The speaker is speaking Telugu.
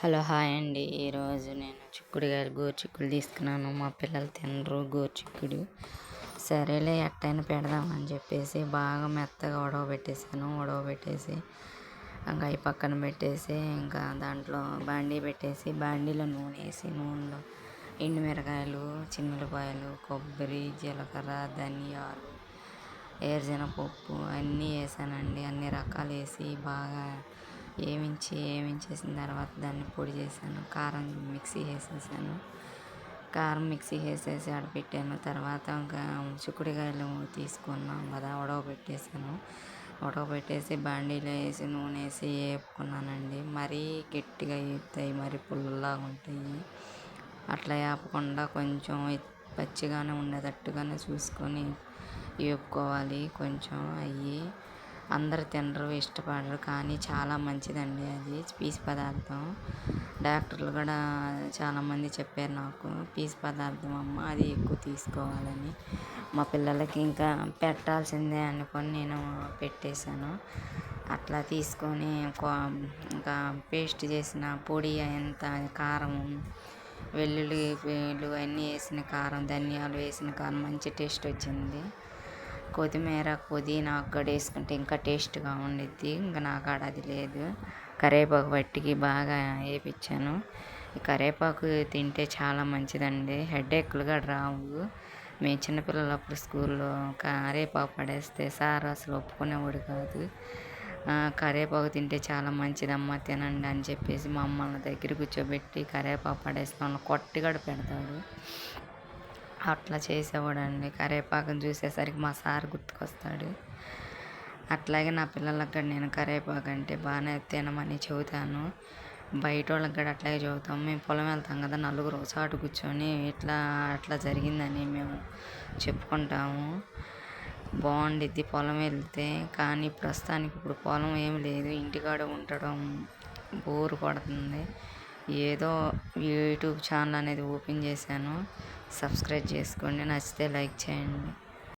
హలో హాయ్ అండి. ఈరోజు నేను చిక్కుడుగాయలు గోరుచిక్కుడు తీసుకున్నాను. మా పిల్లలు తినరు గోరుచిక్కుడు సరేలే ఎట్టైనా పెడదామని చెప్పేసి బాగా మెత్తగా ఉడవబెట్టేసాను ఉడవబెట్టేసి ఇంకా అవి పక్కన పెట్టేసి ఇంకా దాంట్లో బాండీ పెట్టేసి బాండీలో నూనె వేసి నూనెలో ఎండుమిరకాయలు చిన్నులపాయలు కొబ్బరి జీలకర్ర ధనియాలు పప్పు అన్నీ వేసానండి. అన్ని రకాలు వేసి బాగా వేయించి ఏమించేసిన తర్వాత దాన్ని పొడి చేశాను కారం మిక్సీ వేసేసాను. కారం మిక్సీ వేసేసి ఆడపెట్టాను తర్వాత ఇంకా చిక్కుడుకాయలు తీసుకున్నాం కదా ఉడకబెట్టేసాను ఉడకబెట్టేసి బాండీలో వేసి నూనె వేసి వేపుకున్నానండి. మరీ గట్టిగా వేపుతాయి మరీ పుల్లలాగా ఉంటాయి. అట్లా వేపకుండా కొంచెం పచ్చిగానే ఉండేటట్టుగానే చూసుకొని వేపుకోవాలి. కొంచెం అవి అందరు తినరు ఇష్టపడరు కానీ చాలా మంచిదండి అది పీసు పదార్థం. డాక్టర్లు కూడా చాలామంది చెప్పారు నాకు పీసు పదార్థం అమ్మ అది ఎక్కువ తీసుకోవాలని. మా పిల్లలకి ఇంకా పెట్టాల్సిందే అనుకొని నేను పెట్టేశాను. అట్లా తీసుకొని ఇంకా పేస్ట్ చేసిన పొడి ఎంత కారం వెల్లుల్లి అన్నీ వేసిన కారం ధనియాలు వేసిన కారం మంచి టేస్ట్ వచ్చింది. కొత్తిమీర పుదీనా కూడా వేసుకుంటే ఇంకా టేస్ట్గా ఉండిద్ది. ఇంకా నా కాడ అది లేదు. కరివేపాకు పట్టికి బాగా వేపించాను. ఈ కరివేపాకు తింటే చాలా మంచిదండి. హెడేక్లు కూడా రావు. మేము చిన్నపిల్లలప్పుడు స్కూల్లో కరివేపాకు పడేస్తే సార్ అసలు ఒప్పుకునేవాడు కాదు. కరివేపాకు తింటే చాలా మంచిదమ్మా తినండి అని చెప్పేసి మమ్మల్ని దగ్గర కూర్చోబెట్టి కరివేపాకు పడేసిన కొట్టి కూడా పెడతాడు. అట్లా చేసేవాడండి. కరివేపాకుని చూసేసరికి మా సార్ గుర్తుకొస్తాడు. అట్లాగే నా పిల్లలకు కూడా నేను కరివేపాకు అంటే బాగానే తినమని చెబుతాను. బయట వాళ్ళకి కూడా అట్లాగే చెబుతాం. మేము పొలం వెళ్తాం కదా నలుగురు ఒకసారి కూర్చొని ఇట్లా అట్లా జరిగిందని మేము చెప్పుకుంటాము. బాగుండిద్ది పొలం వెళ్తే కానీ ప్రస్తుతానికి ఇప్పుడు పొలం ఏమి లేదు. ఇంటికాడ ఉండడం బోరు కొడుతుంది. ఏదో యూట్యూబ్ ఛానల్ అనేది ఓపెన్ చేశాను. సబ్స్క్రైబ్ చేసుకోండి. నచ్చితే లైక్ చేయండి.